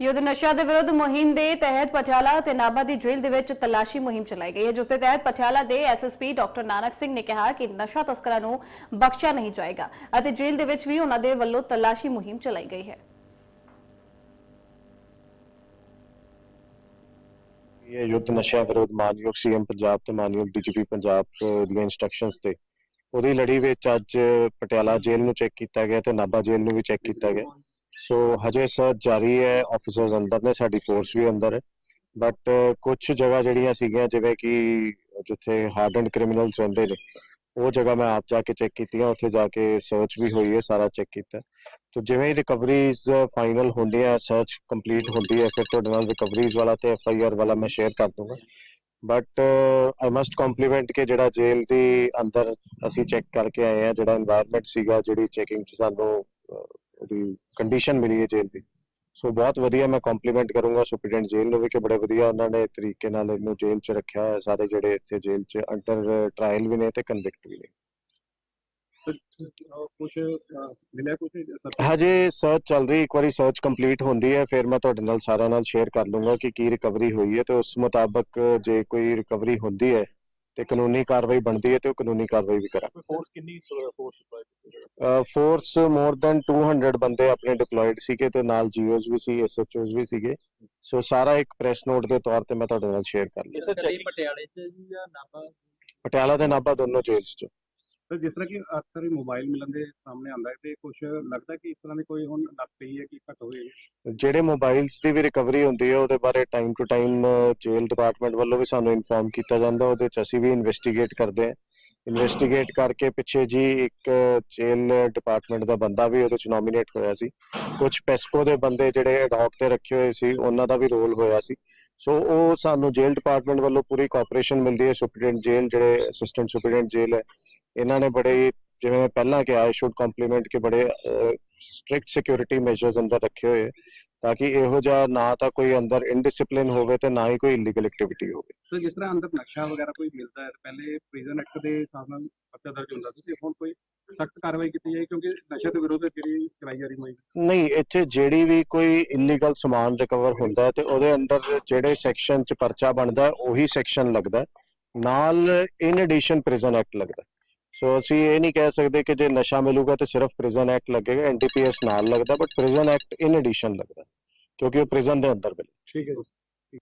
ਯੁੱਧ ਨਸ਼ਾ ਦੇ ਵਿਰੁੱਧ ਮੁਹਿੰਮ ਦੇ ਤਹਿਤ ਪਟਿਆਲਾ ਤੇ ਨਾਭਾ ਦੀ ਜੇਲ੍ਹ ਦੇ ਵਿੱਚ ਤਲਾਸ਼ੀ ਮੁਹਿੰਮ ਚਲਾਈ ਗਈ ਹੈ। ਜਿਸ ਦੇ ਤਹਿਤ ਪਟਿਆਲਾ ਦੇ ਐਸਐਸਪੀ ਡਾਕਟਰ ਨਾਨਕ ਸਿੰਘ ਨੇ ਕਿਹਾ ਕਿ ਨਸ਼ਾ ਤਸਕਰਾਂ ਨੂੰ ਬਖਸ਼ਿਆ ਨਹੀਂ ਜਾਏਗਾ ਅਤੇ ਜੇਲ੍ਹ ਦੇ ਵਿੱਚ ਵੀ ਉਹਨਾਂ ਦੇ ਵੱਲੋਂ ਤਲਾਸ਼ੀ ਮੁਹਿੰਮ ਚਲਾਈ ਗਈ ਹੈ। ਇਹ ਯੁੱਧ ਨਸ਼ਿਆਂ ਵਿਰੁੱਧ ਮਾਨਯੋਗ ਸੀਐਮ ਪੰਜਾਬ ਤੇ ਮਾਨਯੋਗ ਡੀਜੀਪੀ ਪੰਜਾਬ ਦੀਆਂ ਇਨਸਟਰਕਸ਼ਨਸ ਤੇ। ਉਹਦੀ ਲੜੀ ਵਿੱਚ ਅੱਜ ਪਟਿਆਲਾ ਜੇਲ੍ਹ ਨੂੰ ਚੈੱਕ ਕੀਤਾ ਗਿਆ ਤੇ ਨਾਭਾ ਜੇਲ੍ਹ ਨੂੰ ਵੀ ਚੈੱਕ ਕੀਤਾ ਗਿਆ। ਸੋ ਹਜੇ ਸਰਚ ਜਾਰੀ ਹੈ ਆਫੀਸਰਸ ਅੰਦਰ ਨੇ, ਸਾਡੀ ਫੋਰਸ ਵੀ ਅੰਦਰ ਹੈ। ਬਟ ਕੁਝ ਜਗ੍ਹਾ ਜਿਹੜੀਆਂ ਸੀਗੀਆਂ, ਜਿਵੇਂ ਕਿ ਜਿੱਥੇ ਹਾਰਡਨਡ ਕ੍ਰਿਮੀਨਲਸ ਰਹਿੰਦੇ ਨੇ, ਉਹ ਜਗ੍ਹਾ ਮੈਂ ਆਪ ਜਾ ਕੇ ਚੈੱਕ ਕੀਤੀਆਂ ਉੱਥੇ ਜਾ ਕੇ ਸਰਚ ਵੀ ਹੋਈ ਹੈ, ਸਾਰਾ ਚੈੱਕ ਕੀਤਾ। ਤੋ ਜਿਵੇਂ ਹੀ ਰਿਕਵਰੀਜ਼ ਫਾਈਨਲ ਹੁੰਦੀਆਂ ਸਰਚ ਕੰਪਲੀਟ ਹੁੰਦੀ ਹੈ, ਫਿਰ ਤੁਹਾਡੇ ਨਾਲ ਰਿਕਵਰੀਜ਼ ਵਾਲਾ ਤੇ ਐਫ ਆਈ ਆਰ ਵਾਲਾ ਮੈਂ ਸ਼ੇਅਰ ਕਰ ਦੂੰਗਾ। ਬਟ ਆਈ ਮਸਟ ਕੰਪਲੀਮੈਂਟ ਕਿ ਜਿਹੜਾ ਜੇਲ੍ਹ ਦੇ ਅੰਦਰ ਅਸੀਂ ਚੈੱਕ ਕਰਕੇ ਆਏ ਆ, ਜਿਹੜਾ এনवायरमेंट ਸੀਗਾ, ਜਿਹੜੀ ਚੈਕਿੰਗ ਚ ਸਾਨੂੰ ਉਹਦੀ ਕੰਡੀਸ਼ਨ ਮਿਲੀ ਹੈ ਜੇਲ੍ਹ ਦੀ। ਸੋ ਬਹੁਤ ਵਧੀਆ ਮੈਂ ਕੰਪਲੀਮੈਂਟ ਕਰੂੰਗਾ ਸੁਪਰਡੈਂਟ ਜੇਲ੍ਹ ਨੂੰ ਵੀ ਕਿ ਬੜੇ ਵਧੀਆ ਉਹਨਾਂ ਨੇ ਤਰੀਕੇ ਨਾਲ ਇਹਨੂੰ ਜੇਲ੍ਹ ਚ ਰੱਖਿਆ ਹੋਇਆ ਸਾਰੇ ਜਿਹੜੇ ਇੱਥੇ ਜੇਲ੍ਹ ਚ ਅੰਡਰ ਟ੍ਰਾਇਲ ਵੀ ਨੇ ਤੇ ਕਨਵਿਕਟ ਵੀ ਨੇ। ਕੁਝ ਮਿਲਿਆ ਕੁਝ ਹਜੇ ਸਰਚ ਚੱਲ ਰਹੀ, ਇੱਕ ਵਾਰੀ ਸਰਚ ਕੰਪਲੀਟ ਹੁੰਦੀ ਹੈ, ਫਿਰ ਮੈਂ ਤੁਹਾਡੇ ਨਾਲ ਸਾਰਿਆਂ ਨਾਲ ਸ਼ੇਅਰ ਕਰ ਲੂੰਗਾ ਕਿ ਕੀ ਰਿਕਵਰੀ ਹੋਈ ਹੈ ਤੇ ਉਸ ਮੁਤਾਬਕ ਜੇ ਕੋਈ ਰਿਕਵਰੀ ਹੁੰਦੀ ਹੈ ਤੇ ਕਾਨੂੰਨੀ ਕਾਰਵਾਈ ਬਣਦੀ ਹੈ ਤੇ ਉਹ ਕਾਨੂੰਨੀ ਕਾਰਵਾਈ ਵੀ ਕਰਾਂਗੇ। ਫੋਰਸ ਕਿੰਨੀ ਫੋਰਸ ਫੋਰਸ ਮੋਰ ਦੈਨ 200 ਬੰਦੇ ਆਪਣੇ ਡਿਪਲੋਇਡ ਸੀਗੇ ਤੇ ਨਾਲ ਜੀਓਜ਼ ਵੀ ਸੀ ਐਸਐਚਓਜ਼ ਵੀ ਸੀਗੇ। ਸੋ ਸਾਰਾ ਇੱਕ ਪ੍ਰੈਸ ਨੋਟ ਦੇ ਤੌਰ ਤੇ ਮੈਂ ਤੁਹਾਡੇ ਨਾਲ ਸ਼ੇਅਰ ਕਰ ਲਿਆ। ਸਰ ਪਟਿਆਲੇ ਚ ਜੀ ਜਾਂ ਨਾਭਾ? ਪਟਿਆਲਾ ਤੇ ਨਾਭਾ ਦੋਨੋਂ ਜੇਲ੍ਸ ਚ। ਸਰ ਜਿਸ ਤਰ੍ਹਾਂ ਕਿ ਅਕਸਰ ਹੀ ਮੋਬਾਈਲ ਮਿਲਣ ਦੇ ਸਾਹਮਣੇ ਆਉਂਦਾ ਹੈ ਤੇ ਕੁਝ ਲੱਗਦਾ ਕਿ ਇਸ ਤਰ੍ਹਾਂ ਦੀ ਕੋਈ ਹੁਣ ਲੱਗ ਪਈ ਹੈ ਕਿ ਘਟ ਹੋਈ ਹੈ? ਜਿਹੜੇ ਮੋਬਾਈਲਸ ਦੀ ਵੀ ਰਿਕਵਰੀ ਹੁੰਦੀ ਹੈ ਉਹਦੇ ਬਾਰੇ time to time jail department ਵੱਲੋਂ ਵੀ ਸਾਨੂੰ ਇਨਫੋਰਮ ਕੀਤਾ ਜਾਂਦਾ ਉਹਦੇ ਚ ਅਸੀਂ ਵੀ ਇਨਵੈਸਟੀਗੇਟ ਕਰਦੇ ਹਾਂ। ਇਨਵੈਸਟੀਗੇਟ ਕਰਕੇ ਪਿੱਛੇ ਜੀ ਇੱਕ ਜੇਲ ਡਿਪਾਰਟਮੈਂਟ ਦਾ ਬੰਦਾ ਵੀ ਉਹਦੇ ਚ ਨੋਮੀਨੇਟ ਹੋਇਆ ਸੀ। ਕੁਝ ਪੈਸਕੋ ਦੇ ਬੰਦੇ ਜਿਹੜੇ ਅਡਾਕ ਤੇ ਰੱਖੇ ਹੋਏ ਸੀ, ਉਹਨਾਂ ਦਾ ਵੀ ਰੋਲ ਹੋਇਆ ਸੀ। ਸੋ ਉਹ ਸਾਨੂੰ ਜੇਲ ਡਿਪਾਰਟਮੈਂਟ ਵੱਲੋਂ ਪੂਰੀ ਕੋਆਪਰੇਸ਼ਨ ਮਿਲਦੀ ਹੈ। ਸੁਪਰਡੈਂਟ ਜੇਲ ਜਿਹੜੇ ਅਸਿਸਟੈਂਟ ਸੁਪਰਡੈਂਟ ਜੇਲ ਹੈ, ਇਹਨਾਂ ਨੇ ਬੜੇ, ਜਿਵੇਂ ਮੈਂ ਪਹਿਲਾਂ ਕਿਹਾ ਆਈ ਸ਼ੁੱਡ ਕੰਪਲੀਮੈਂਟ ਕਿ ਬੜੇ ਸਟ੍ਰਿਕਟ ਸਿਕਿਉਰਿਟੀ ਮੈਜਰਸ ਅੰਦਰ ਰੱਖੇ ਹੋਏ ਤਾਂ ਕਿ ਇਹੋ ਜਿਹਾ ਨਾ ਤਾਂ ਕੋਈ ਅੰਦਰ ਇਨਡਿਸਪਲਿਨ ਹੋਵੇ ਤੇ ਨਾ ਹੀ ਕੋਈ ਇਲੀਗਲ ਐਕਟੀਵਿਟੀ ਹੋਵੇ ਸਰ ਜਿਸ ਤਰ੍ਹਾਂ ਅੰਦਰ ਨਕਸ਼ਾ ਵਗੈਰਾ ਕੋਈ ਮਿਲਦਾ ਹੈ ਪਹਿਲੇ ਪ੍ਰਿਜ਼ਨ ਐਕਟ ਦੇ ਹਿਸਾਬ ਨਾਲ ਪਰਚਾ ਦਰਜ ਹੁੰਦਾ ਸੀ ਤੇ ਹੁਣ ਕੋਈ ਸਖਤ ਕਾਰਵਾਈ ਕੀਤੀ ਜਾਏ ਕਿਉਂਕਿ ਨਸ਼ੇ ਦੇ ਵਿਰੁੱਧ ਜਿਹੜੀ ਚਲਾਈ ਜਾ ਰਹੀ ਮੁਹਿੰਮ ਨਹੀਂ ਇੱਥੇ ਜਿਹੜੀ ਵੀ ਕੋਈ ਇਲੀਗਲ ਸਮਾਨ ਰਿਕਵਰ ਹੁੰਦਾ ਤੇ ਉਹਦੇ ਅੰਡਰ ਜਿਹੜੇ ਸੈਕਸ਼ਨ ਚ ਪਰਚਾ ਬਣਦਾ ਉਹੀ ਸੈਕਸ਼ਨ ਲੱਗਦਾ। ਨਾਲ ਇਨ ਐਡੀਸ਼ਨ ਪ੍ਰਿਜ਼ਨ ਐਕਟ ਲੱਗਦਾ। ਸੋ ਅਸੀਂ ਇਹ ਨਹੀਂ ਕਹਿ ਸਕਦੇ ਕਿ ਜੇ ਨਸ਼ਾ ਮਿਲੂਗਾ ਤੇ ਸਿਰਫ ਪ੍ਰਿਜ਼ਨ ਐਕਟ ਲੱਗੇਗਾ ਐਨਡੀਪੀਐਸ ਨਾਲ ਲੱਗਦਾ but prison act in addition ਲੱਗਦਾ ਕਿਉਂਕਿ ਉਹ ਪ੍ਰਿਜ਼ਨ ਦੇ ਅੰਦਰ ਮਿਲੇ। ਠੀਕ ਹੈ